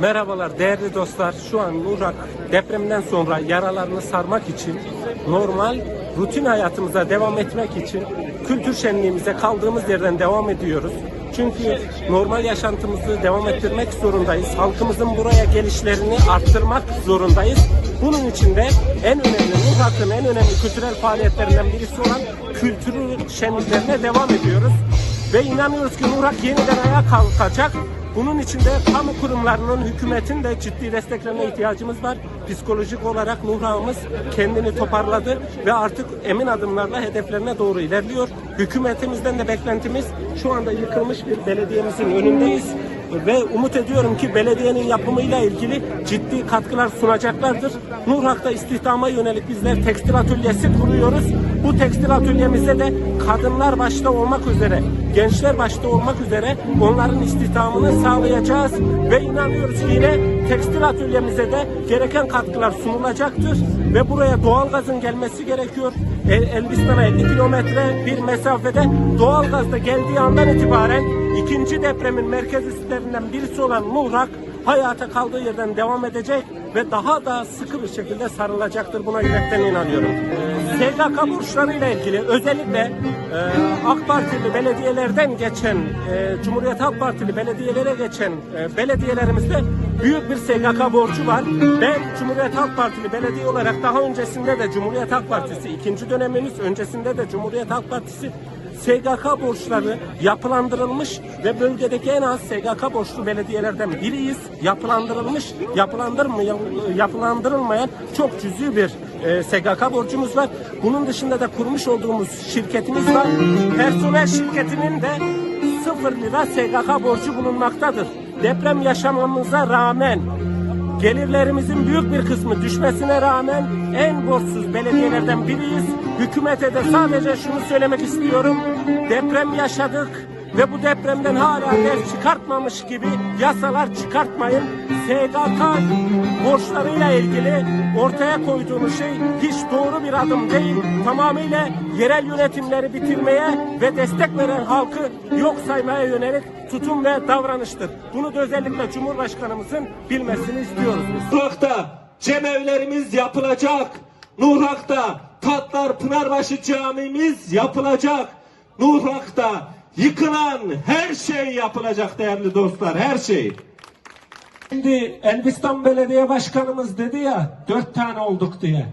Merhabalar değerli dostlar. Şu an Nurak depremden sonra yaralarını sarmak için normal rutin hayatımıza devam etmek için kültür şenliğimize kaldığımız yerden devam ediyoruz. Çünkü normal yaşantımızı devam ettirmek zorundayız. Halkımızın buraya gelişlerini arttırmak zorundayız. Bunun için de en önemli Nurak'ın en önemli kültürel faaliyetlerinden birisi olan kültür şenliklerine devam ediyoruz. Ve inanıyoruz ki Nurak yeniden ayağa kalkacak. Bunun için de kamu kurumlarının, hükümetin de ciddi desteklerine ihtiyacımız var. Psikolojik olarak Nuhra'mız kendini toparladı ve artık emin adımlarla hedeflerine doğru ilerliyor. Hükümetimizden de beklentimiz şu anda yıkılmış bir belediyemizin önündeyiz ve umut ediyorum ki belediyenin yapımıyla ilgili ciddi katkılar sunacaklardır. Nurhak'ta istihdama yönelik bizler tekstil atölyesi kuruyoruz. Bu tekstil atölyemizde de kadınlar başta olmak üzere, gençler başta olmak üzere onların istihdamını sağlayacağız ve inanıyoruz ki yine tekstil atölyemize de gereken katkılar sunulacaktır ve buraya doğalgazın gelmesi gerekiyor. El- Elbistan'a 50 kilometre bir mesafede doğalgaz da geldiği andan itibaren ikinci depremin merkez üslerinden birisi olan Muğrak hayata kaldığı yerden devam edecek ve daha da sıkı bir şekilde sarılacaktır. Buna yürekten inanıyorum. Ee, SGK borçlarıyla ilgili özellikle e, AK Partili belediyelerden geçen, e, Cumhuriyet Halk Partili belediyelere geçen e, belediyelerimizde büyük bir SGK borcu var. Ben Cumhuriyet Halk Partili belediye olarak daha öncesinde de Cumhuriyet Halk Partisi ikinci dönemimiz öncesinde de Cumhuriyet Halk Partisi SGK borçları yapılandırılmış ve bölgedeki en az SGK borçlu belediyelerden biriyiz. Yapılandırılmış, yapılandırılmayan çok cüzi bir e, SGK borcumuz var. Bunun dışında da kurmuş olduğumuz şirketimiz var. Personel şirketinin de 0 lira SGK borcu bulunmaktadır. Deprem yaşamamıza rağmen Gelirlerimizin büyük bir kısmı düşmesine rağmen en borçsuz belediyelerden biriyiz. Hükümete de sadece şunu söylemek istiyorum. Deprem yaşadık ve bu depremden hala ders çıkartmamış gibi yasalar çıkartmayın. SGK borçlarıyla ilgili ortaya koyduğunuz şey hiç doğru bir adım değil. Tamamıyla yerel yönetimleri bitirmeye ve destek veren halkı yok saymaya yönelik tutum ve davranıştır. Bunu da özellikle Cumhurbaşkanımızın bilmesini istiyoruz biz. Nurak'ta cemevlerimiz yapılacak. Nurak'ta Tatlar Pınarbaşı Camimiz yapılacak. Nurak'ta yıkılan her şey yapılacak değerli dostlar, her şey. Şimdi Elbistan Belediye Başkanımız dedi ya dört tane olduk diye.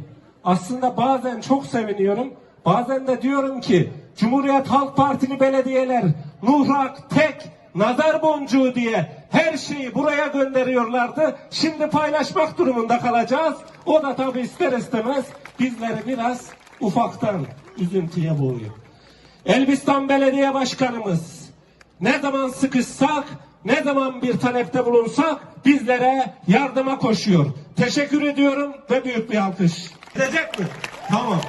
Aslında bazen çok seviniyorum. Bazen de diyorum ki Cumhuriyet Halk Partili belediyeler Nuhrak tek nazar boncuğu diye her şeyi buraya gönderiyorlardı. Şimdi paylaşmak durumunda kalacağız. O da tabii ister istemez bizleri biraz ufaktan üzüntüye boğuyor. Elbistan Belediye Başkanımız ne zaman sıkışsak, ne zaman bir talepte bulunsak bizlere yardıma koşuyor. Teşekkür ediyorum ve büyük bir alkış. Gidecek mi? Tamam.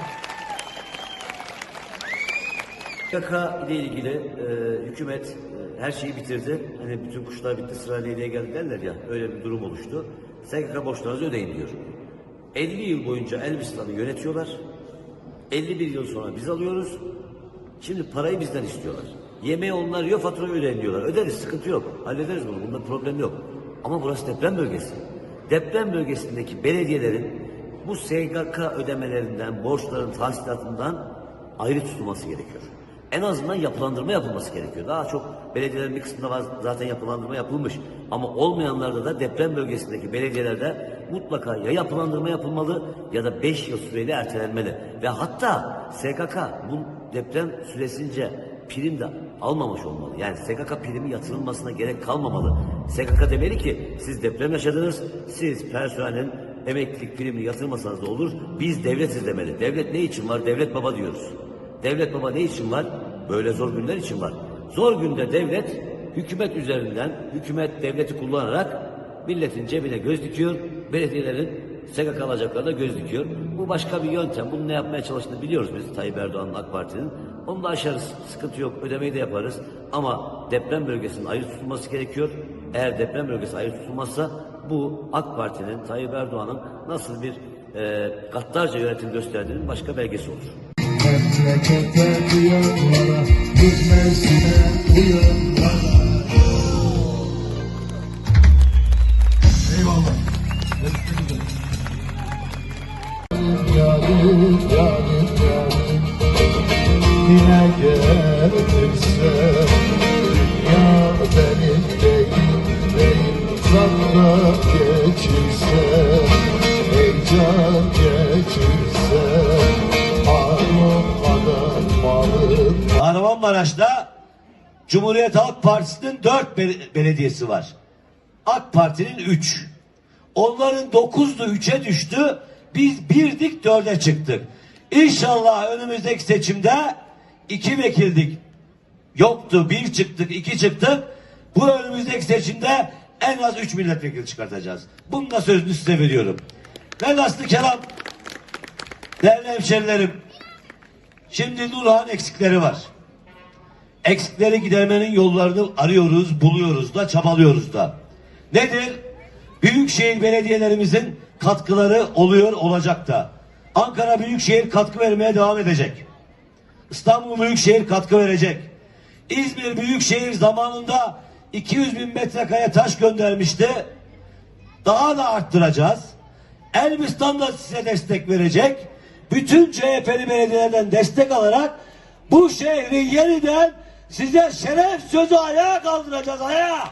PKK ile ilgili e, hükümet e, her şeyi bitirdi. Hani bütün kuşlar bitti sıra Leyli'ye geldi derler ya. Öyle bir durum oluştu. SGK borçlarınızı ödeyin diyor. 50 yıl boyunca Elbistan'ı yönetiyorlar. 51 yıl sonra biz alıyoruz. Şimdi parayı bizden istiyorlar. Yemeği onlar yiyor, faturayı ödeyin diyorlar. Öderiz, sıkıntı yok. Hallederiz bunu, bunda problem yok. Ama burası deprem bölgesi. Deprem bölgesindeki belediyelerin bu SGK ödemelerinden, borçların tahsilatından ayrı tutulması gerekiyor. En azından yapılandırma yapılması gerekiyor. Daha çok belediyelerin bir kısmında var, zaten yapılandırma yapılmış. Ama olmayanlarda da deprem bölgesindeki belediyelerde mutlaka ya yapılandırma yapılmalı ya da 5 yıl süreyle ertelenmeli. Ve hatta SGK bu deprem süresince prim de almamış olmalı. Yani SGK primi yatırılmasına gerek kalmamalı. SGK demeli ki siz deprem yaşadınız, siz personelin emeklilik primini yatırmasanız da olur. Biz devletiz demeli. Devlet ne için var? Devlet baba diyoruz. Devlet baba ne için var? Böyle zor günler için var. Zor günde devlet hükümet üzerinden, hükümet devleti kullanarak milletin cebine göz dikiyor, belediyelerin SGK alacaklarına göz dikiyor. Bu başka bir yöntem. Bunu ne yapmaya çalıştığını biliyoruz biz Tayyip Erdoğan'ın AK Parti'nin. Onu da aşarız. Sıkıntı yok. Ödemeyi de yaparız. Ama deprem bölgesinin ayrı tutulması gerekiyor. Eğer deprem bölgesi ayrı tutulmazsa bu AK Parti'nin, Tayyip Erdoğan'ın nasıl bir e, gaddarca yönetim gösterdiğinin başka belgesi olur. yanıp Kahramanmaraş'ta Cumhuriyet Halk Partisi'nin dört bel belediyesi var. AK Parti'nin üç. Onların dokuzdu üçe düştü. Biz birdik dörde çıktık. İnşallah önümüzdeki seçimde iki vekildik. Yoktu bir çıktık iki çıktık. Bu önümüzdeki seçimde en az üç milletvekili çıkartacağız. Bunun da sözünü size veriyorum. Velhaslı kelam değerli hemşerilerim şimdi Nurhan eksikleri var eksikleri gidermenin yollarını arıyoruz, buluyoruz da, çabalıyoruz da. Nedir? Büyükşehir belediyelerimizin katkıları oluyor, olacak da. Ankara Büyükşehir katkı vermeye devam edecek. İstanbul Büyükşehir katkı verecek. İzmir Büyükşehir zamanında 200 bin metrekare taş göndermişti. Daha da arttıracağız. Elbistan da size destek verecek. Bütün CHP'li belediyelerden destek alarak bu şehri yeniden size şeref sözü ayağa kaldıracağız ayağa.